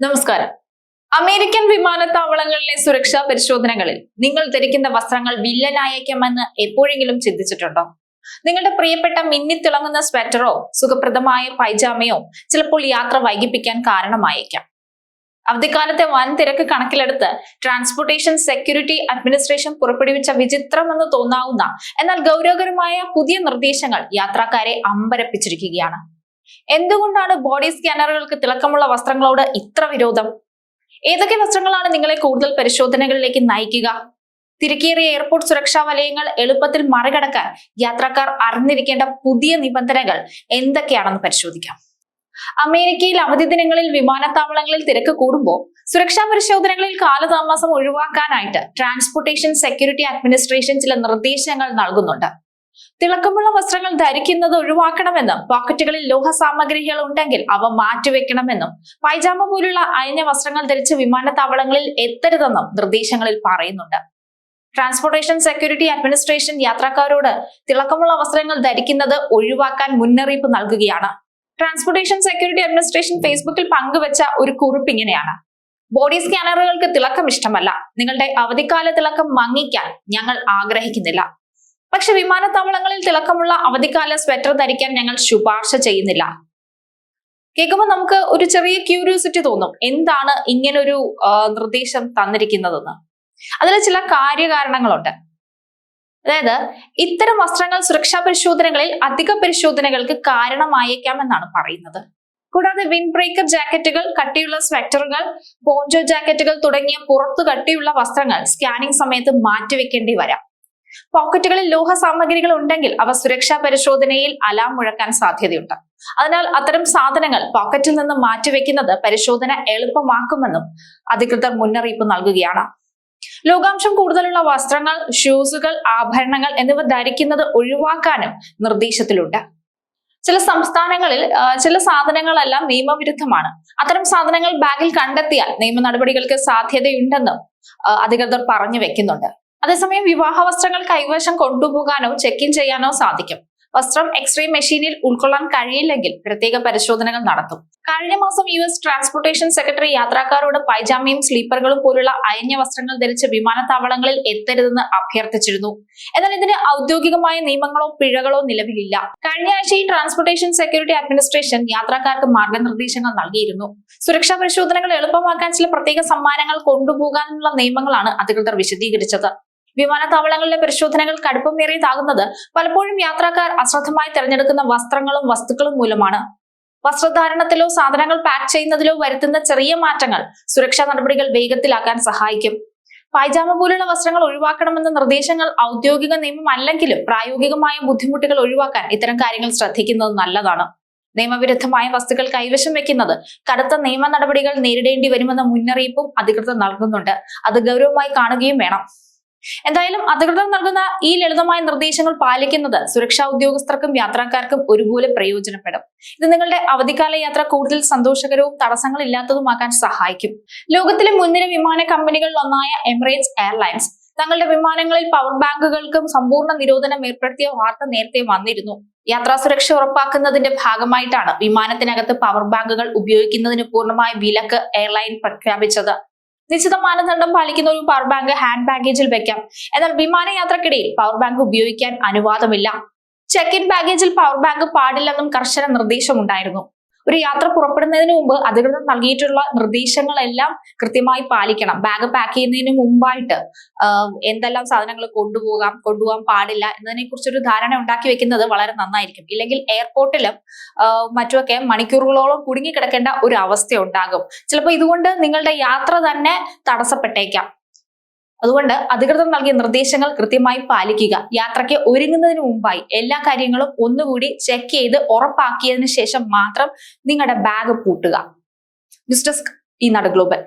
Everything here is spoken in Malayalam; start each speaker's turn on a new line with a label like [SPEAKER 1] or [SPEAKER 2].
[SPEAKER 1] നമസ്കാരം. അമേരിക്കൻ വിമാനത്താവളങ്ങളിലെ സുരക്ഷാ പരിശോധനകളിൽ നിങ്ങൾ ധരിക്കുന്ന വസ്ത്രങ്ങൾ വില്ലനായേക്കാമെന്ന് എപ്പോഴെങ്കിലും ചിന്തിച്ചിട്ടുണ്ടോ? നിങ്ങളുടെ പ്രിയപ്പെട്ട മിന്നിത്തിളങ്ങുന്ന സ്വെറ്ററോ സുഖപ്രദമായ പൈജാമയോ ചിലപ്പോൾ യാത്ര വൈകിപ്പിക്കാൻ കാരണമായേക്കാം. അവധിക്കാലത്തെ വൻ തിരക്ക് കണക്കിലെടുത്ത് ട്രാൻസ്പോർട്ടേഷൻ സെക്യൂരിറ്റി അഡ്മിനിസ്ട്രേഷൻ പുറപ്പെടുവിച്ച വിചിത്രമെന്ന് തോന്നാവുന്ന എന്നാൽ ഗൗരവകരമായ പുതിയ നിർദ്ദേശങ്ങൾ യാത്രക്കാരെ അമ്പരപ്പിച്ചിരിക്കുകയാണ്. എന്തുകൊണ്ടാണ് ബോഡി സ്കാനറുകൾക്ക് തിളക്കമുള്ള വസ്ത്രങ്ങളോട് ഇത്ര വിരോധം? ഏതൊക്കെ വസ്ത്രങ്ങളാണ് നിങ്ങളെ കൂടുതൽ പരിശോധനകളിലേക്ക് നയിക്കുക? തിരക്കേറിയ എയർപോർട്ട് സുരക്ഷാ വലയങ്ങൾ എളുപ്പത്തിൽ മറികടക്കാൻ യാത്രക്കാർ അറിഞ്ഞിരിക്കേണ്ട പുതിയ നിബന്ധനകൾ എന്തൊക്കെയാണെന്ന് പരിശോധിക്കാം. അമേരിക്കയിൽ അവധി ദിനങ്ങളിൽ വിമാനത്താവളങ്ങളിൽ തിരക്ക് കൂടുമ്പോൾ സുരക്ഷാ പരിശോധനകളിൽ കാലതാമസം ഒഴിവാക്കാനായിട്ട് ട്രാൻസ്പോർട്ടേഷൻ സെക്യൂരിറ്റി അഡ്മിനിസ്ട്രേഷൻ ചില നിർദ്ദേശങ്ങൾ നൽകുന്നുണ്ട്. തിളക്കമുള്ള വസ്ത്രങ്ങൾ ധരിക്കുന്നത് ഒഴിവാക്കണമെന്നും പോക്കറ്റുകളിൽ ലോഹ സാമഗ്രികൾ ഉണ്ടെങ്കിൽ അവ മാറ്റിവെക്കണമെന്നും പൈജാമ പോലുള്ള അയഞ്ഞ വസ്ത്രങ്ങൾ ധരിച്ച് വിമാനത്താവളങ്ങളിൽ എത്തരുതെന്നും നിർദ്ദേശങ്ങളിൽ പറയുന്നുണ്ട്. ട്രാൻസ്പോർട്ടേഷൻ സെക്യൂരിറ്റി അഡ്മിനിസ്ട്രേഷൻ യാത്രക്കാരോട് തിളക്കമുള്ള വസ്ത്രങ്ങൾ ധരിക്കുന്നത് ഒഴിവാക്കാൻ മുന്നറിയിപ്പ് നൽകുകയാണ്. ട്രാൻസ്പോർട്ടേഷൻ സെക്യൂരിറ്റി അഡ്മിനിസ്ട്രേഷൻ ഫേസ്ബുക്കിൽ പങ്കുവച്ച ഒരു കുറിപ്പ് ഇങ്ങനെയാണ്. ബോഡി സ്കാനറുകൾക്ക് തിളക്കം ഇഷ്ടമല്ല. നിങ്ങളുടെ അവധിക്കാല തിളക്കം മങ്ങിക്കാൻ ഞങ്ങൾ ആഗ്രഹിക്കുന്നില്ല. പക്ഷെ വിമാനത്താവളങ്ങളിൽ തിളക്കമുള്ള അവധിക്കാല സ്വെറ്റർ ധരിക്കാൻ ഞങ്ങൾ ശുപാർശ ചെയ്യുന്നില്ല. കേൾക്കുമ്പോൾ നമുക്ക് ഒരു ചെറിയ ക്യൂരിയോസിറ്റി തോന്നും. എന്താണ് ഇങ്ങനൊരു നിർദ്ദേശം തന്നിരിക്കുന്നതെന്ന്. അതിൽ ചില കാര്യകാരണങ്ങളുണ്ട്. അതായത് ഇത്തരം വസ്ത്രങ്ങൾ സുരക്ഷാ പരിശോധനകളിൽ അധിക പരിശോധനകൾക്ക് കാരണമായേക്കാമെന്നാണ് പറയുന്നത്. കൂടാതെ വിൻഡ് ബ്രേക്കർ ജാക്കറ്റുകൾ കട്ടിയുള്ള സ്വെറ്ററുകൾ പോഞ്ചോ ജാക്കറ്റുകൾ തുടങ്ങിയ പുറത്തു കട്ടിയുള്ള വസ്ത്രങ്ങൾ സ്കാനിംഗ് സമയത്ത് മാറ്റിവെക്കേണ്ടി വരാം. പോക്കറ്റുകളിൽ ലോഹ സാമഗ്രികൾ ഉണ്ടെങ്കിൽ അവ സുരക്ഷാ പരിശോധനയിൽ അലാം മുഴക്കാൻ സാധ്യതയുണ്ട്. അതിനാൽ അത്തരം സാധനങ്ങൾ പോക്കറ്റിൽ നിന്ന് മാറ്റിവെക്കുന്നത് പരിശോധന എളുപ്പമാക്കുമെന്നും അധികൃതർ മുന്നറിയിപ്പ് നൽകുകയാണ്. ലോകാംശം കൂടുതലുള്ള വസ്ത്രങ്ങൾ ഷൂസുകൾ ആഭരണങ്ങൾ എന്നിവ ധരിക്കുന്നത് ഒഴിവാക്കാനും നിർദ്ദേശത്തിലുണ്ട്. ചില സംസ്ഥാനങ്ങളിൽ ചില സാധനങ്ങളെല്ലാം നിയമവിരുദ്ധമാണ്. അത്തരം സാധനങ്ങൾ ബാഗിൽ കണ്ടെത്തിയാൽ നിയമ നടപടികൾക്ക് സാധ്യതയുണ്ടെന്നും അധികൃതർ പറഞ്ഞു വെക്കുന്നുണ്ട്. അതേസമയം വിവാഹ വസ്ത്രങ്ങൾ കൈവശം കൊണ്ടുപോകാനോ ചെക്ക് ഇൻ ചെയ്യാനോ സാധിക്കും. വസ്ത്രം എക്സ്റേ മെഷീനിൽ ഉൾക്കൊള്ളാൻ കഴിയില്ലെങ്കിൽ പ്രത്യേക പരിശോധനകൾ നടത്തും. കഴിഞ്ഞ മാസം യു എസ് ട്രാൻസ്പോർട്ടേഷൻ സെക്രട്ടറി യാത്രക്കാരോട് പൈജാമയും സ്ലീപ്പറുകളും പോലുള്ള അയഞ്ഞ വസ്ത്രങ്ങൾ ധരിച്ച് വിമാനത്താവളങ്ങളിൽ എത്തരുതെന്ന് അഭ്യർത്ഥിച്ചിരുന്നു. എന്നാൽ ഇതിന് ഔദ്യോഗികമായ നിയമങ്ങളോ പിഴകളോ നിലവിലില്ല. കഴിഞ്ഞ ആഴ്ച ട്രാൻസ്പോർട്ടേഷൻ സെക്യൂരിറ്റി അഡ്മിനിസ്ട്രേഷൻ യാത്രക്കാർക്ക് മാർഗനിർദ്ദേശങ്ങൾ നൽകിയിരുന്നു. സുരക്ഷാ പരിശോധനകൾ എളുപ്പമാക്കാൻ ചില പ്രത്യേക സമ്മാനങ്ങൾ കൊണ്ടുപോകാനുള്ള നിയമങ്ങളാണ് അധികൃതർ വിശദീകരിച്ചത്. വിമാനത്താവളങ്ങളിലെ പരിശോധനകൾ കടുപ്പമേറിയതാകുന്നത് പലപ്പോഴും യാത്രക്കാർ അശ്രദ്ധമായി തിരഞ്ഞെടുക്കുന്ന വസ്ത്രങ്ങളും വസ്തുക്കളും മൂലമാണ്. വസ്ത്രധാരണത്തിലോ സാധനങ്ങൾ പാക്ക് ചെയ്യുന്നതിലോ വരുത്തുന്ന ചെറിയ മാറ്റങ്ങൾ സുരക്ഷാ നടപടികൾ വേഗത്തിലാക്കാൻ സഹായിക്കും. പൈജാമ പോലുള്ള വസ്ത്രങ്ങൾ ഒഴിവാക്കണമെന്ന നിർദ്ദേശങ്ങൾ ഔദ്യോഗിക നിയമമല്ലെങ്കിലും പ്രായോഗികമായ ബുദ്ധിമുട്ടുകൾ ഒഴിവാക്കാൻ ഇത്തരം കാര്യങ്ങൾ ശ്രദ്ധിക്കുന്നത് നല്ലതാണ്. നിയമവിരുദ്ധമായ വസ്തുക്കൾ കൈവശം വെക്കുന്നത് കടുത്ത നിയമ നടപടികൾ നേരിടേണ്ടി വരുമെന്ന മുന്നറിയിപ്പും അധികൃതർ നൽകുന്നുണ്ട്. അത് ഗൗരവമായി കാണുകയും വേണം. എന്തായാലും അധികൃതർ നൽകുന്ന ഈ ലളിതമായ നിർദ്ദേശങ്ങൾ പാലിക്കുന്നത് സുരക്ഷാ ഉദ്യോഗസ്ഥർക്കും യാത്രക്കാർക്കും ഒരുപോലെ പ്രയോജനപ്പെടും. ഇത് നിങ്ങളുടെ അവധിക്കാല യാത്ര കൂടുതൽ സന്തോഷകരവും തടസ്സങ്ങളില്ലാത്തതുമാക്കാൻ സഹായിക്കും. ലോകത്തിലെ മുൻനിര വിമാന കമ്പനികളിൽ ഒന്നായ എമിറേറ്റ്സ് എയർലൈൻസ് തങ്ങളുടെ വിമാനങ്ങളിൽ പവർ ബാങ്കുകൾക്കും സമ്പൂർണ നിരോധനം ഏർപ്പെടുത്തിയ വാർത്ത നേരത്തെ വന്നിരുന്നു. യാത്രാ സുരക്ഷ ഉറപ്പാക്കുന്നതിന്റെ ഭാഗമായിട്ടാണ് വിമാനത്തിനകത്ത് പവർ ബാങ്കുകൾ ഉപയോഗിക്കുന്നതിന് പൂർണമായ വിലക്ക് എയർലൈൻ പ്രഖ്യാപിച്ചത്. നിശ്ചിത മാനദണ്ഡം പാലിക്കുന്ന ഒരു പവർ ബാങ്ക് ഹാൻഡ് ബാഗേജിൽ വെക്കാം. എന്നാൽ വിമാനയാത്രക്കിടയിൽ പവർ ബാങ്ക് ഉപയോഗിക്കാൻ അനുവാദമില്ല. ചെക്ക് ഇൻ ബാഗേജിൽ പവർ ബാങ്ക് പാടില്ലെന്നും കർശന നിർദ്ദേശമുണ്ടായിരുന്നു. ഒരു യാത്ര പുറപ്പെടുന്നതിന് മുമ്പ് അധികൃതർ നൽകിയിട്ടുള്ള നിർദ്ദേശങ്ങളെല്ലാം കൃത്യമായി പാലിക്കണം. ബാഗ് പാക്ക് ചെയ്യുന്നതിന് മുമ്പായിട്ട് എന്തെല്ലാം സാധനങ്ങൾ കൊണ്ടുപോകാം കൊണ്ടുപോകാൻ പാടില്ല എന്നതിനെ കുറിച്ചൊരു ധാരണ ഉണ്ടാക്കി വെക്കുന്നത് വളരെ നന്നായിരിക്കും. ഇല്ലെങ്കിൽ എയർപോർട്ടിലും മറ്റുമൊക്കെ മണിക്കൂറുകളോളം കുടുങ്ങിക്കിടക്കേണ്ട ഒരു അവസ്ഥ ഉണ്ടാകും. ചിലപ്പോൾ ഇതുകൊണ്ട് നിങ്ങളുടെ യാത്ര തന്നെ തടസ്സപ്പെട്ടേക്കാം. അതുകൊണ്ട് അധികൃതർ നൽകിയ നിർദ്ദേശങ്ങൾ കൃത്യമായി പാലിക്കുക. യാത്രയ്ക്ക് ഒരുങ്ങുന്നതിന് മുമ്പായി എല്ലാ കാര്യങ്ങളും ഒന്നുകൂടി ചെക്ക് ചെയ്ത് ഉറപ്പാക്കിയതിനു ശേഷം മാത്രം നിങ്ങളുടെ ബാഗ് പൂട്ടുക. ന്യൂസ് ഡെസ്ക് ഈ നാട് ഗ്ലോബൽ